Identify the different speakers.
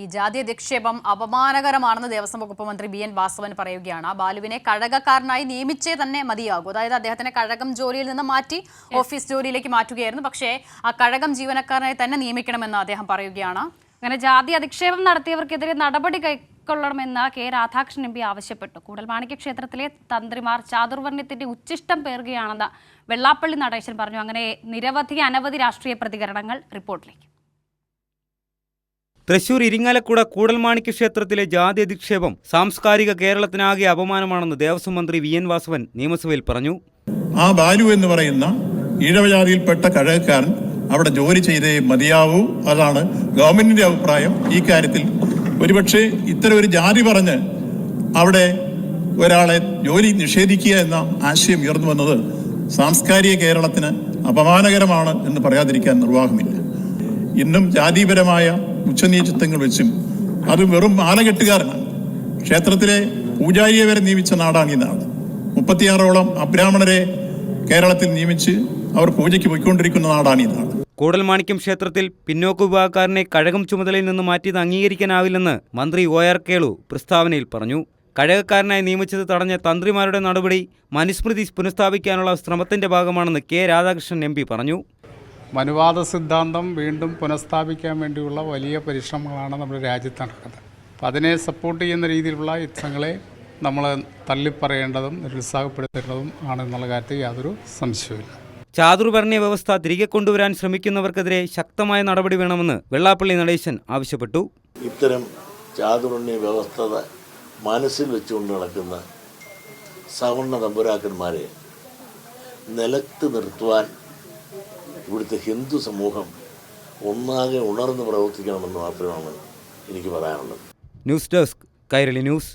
Speaker 1: ഈ ജാതി അധിക്ഷേപം അപമാനകരമാണെന്ന് ദേവസ്വം വകുപ്പ് മന്ത്രി ബി എൻ വാസവൻ പറയുകയാണ്. ബാലുവിനെ കഴകക്കാരനായി നിയമിച്ചേ തന്നെ മതിയാകൂ. അതായത് അദ്ദേഹത്തിനെ കഴകം ജോലിയിൽ നിന്ന് മാറ്റി ഓഫീസ് ജോലിയിലേക്ക് മാറ്റുകയായിരുന്നു. പക്ഷേ ആ കഴകം ജീവനക്കാരനായി തന്നെ നിയമിക്കണമെന്ന് അദ്ദേഹം പറയുകയാണ്.
Speaker 2: അങ്ങനെ ജാതി അധിക്ഷേപം നടത്തിയവർക്കെതിരെ നടപടി കൈക്കൊള്ളണമെന്ന് കെ രാധാകൃഷ്ണൻ എം പി ആവശ്യപ്പെട്ടു. കൂടൽമാണിക്യ ക്ഷേത്രത്തിലെ തന്ത്രിമാർ ചാതുർവർണയത്തിന്റെ ഉച്ചിഷ്ടം പേറുകയാണെന്ന് വെള്ളാപ്പള്ളി നടേശൻ പറഞ്ഞു. അങ്ങനെ നിരവധി അനവധി രാഷ്ട്രീയ പ്രതികരണങ്ങൾ റിപ്പോർട്ടിലേക്ക്.
Speaker 3: തൃശൂർ ഇരിങ്ങാലക്കുട കൂടൽമാണിക്യ ക്ഷേത്രത്തിലെ ജാതി അധിക്ഷേപം സാംസ്കാരിക കേരളത്തിനാകെ അപമാനമാണെന്ന് ദേവസ്വം മന്ത്രി വി എൻ വാസവൻ നിയമസഭയിൽ പറഞ്ഞു.
Speaker 4: ആ ബാലു എന്ന് പറയുന്ന ഈഴവജാതിയിൽപ്പെട്ട കഴകക്കാരൻ അവിടെ ജോലി ചെയ്തേ മതിയാവൂ അതാണ് ഗവൺമെന്റിന്റെ അഭിപ്രായം. ഈ കാര്യത്തിൽ ഒരുപക്ഷെ ഇത്തരം ഒരു ജാതി പറഞ്ഞ് അവിടെ ഒരാളെ ജോലി നിഷേധിക്കുക എന്ന ആശയം ഉയർന്നു വന്നത് സാംസ്കാരിക കേരളത്തിന് അപമാനകരമാണ് എന്ന് പറയാതിരിക്കാൻ നിർവാഹമില്ല. ഇന്നും ജാതിപരമായ ഉച്ചനീചത്വങ്ങൾ വെച്ചും അത് വെറും ആലകെട്ടുകാരനാണ് ക്ഷേത്രത്തിലെ പൂജാരിയെ വരെ നിയമിച്ച നാടാണ് ഈ നാട്. മുപ്പത്തിയാറോളം അബ്രാഹ്മണരെ കേരളത്തിൽ നിയമിച്ച് അവർ പൂജയ്ക്ക് പോയിക്കൊണ്ടിരിക്കുന്ന നാടാണ് ഈ നാട്.
Speaker 3: കൂടൽമാണിക്യം ക്ഷേത്രത്തിൽ പിന്നോക്ക വിഭാഗക്കാരനെ കഴകം ചുമതലയിൽ നിന്ന് മാറ്റിയത് അംഗീകരിക്കാനാവില്ലെന്ന് മന്ത്രി ഒ ആർ കേളു പ്രസ്താവനയിൽ പറഞ്ഞു. കഴകക്കാരനായി നിയമിച്ചത് തടഞ്ഞ തന്ത്രിമാരുടെ നടപടി മനുസ്മൃതി പുനഃസ്ഥാപിക്കാനുള്ള ശ്രമത്തിന്റെ ഭാഗമാണെന്ന് കെ രാധാകൃഷ്ണൻ എം പറഞ്ഞു.
Speaker 5: മനുവാദ സിദ്ധാന്തം വീണ്ടും പുനഃസ്ഥാപിക്കാൻ വേണ്ടിയുള്ള വലിയ പരിശ്രമങ്ങളാണ് നമ്മുടെ രാജ്യത്ത് നടക്കുന്നത് അപ്പം അതിനെ സപ്പോർട്ട് ചെയ്യുന്ന രീതിയിലുള്ള യുദ്ധങ്ങളെ നമ്മൾ തള്ളിപ്പറയേണ്ടതും നിരുത്സാഹപ്പെടുത്തേണ്ടതും ആണെന്നുള്ള കാര്യത്തിൽ യാതൊരു സംശയവുമില്ല.
Speaker 3: ചാതുർഭരണ വ്യവസ്ഥ തിരികെ കൊണ്ടുവരാൻ ശ്രമിക്കുന്നവർക്കെതിരെ ശക്തമായ നടപടി വേണമെന്ന് വെള്ളാപ്പള്ളി നടേശൻ ആവശ്യപ്പെട്ടു.
Speaker 6: ഇത്തരം ചാതുർണ്യ വ്യവസ്ഥ മനസ്സിൽ വെച്ചുകൊണ്ട് നടക്കുന്ന സവർണ തമ്പുരാക്കന്മാരെ നിലത്ത് നിർത്തുവാൻ ഇവിടുത്തെ ഹിന്ദു സമൂഹം ഒന്നാകെ ഉണർന്ന് പ്രവർത്തിക്കണമെന്ന് മാത്രമാണ് എനിക്ക് പറയാനുള്ളത്.
Speaker 3: News desk Kairali news.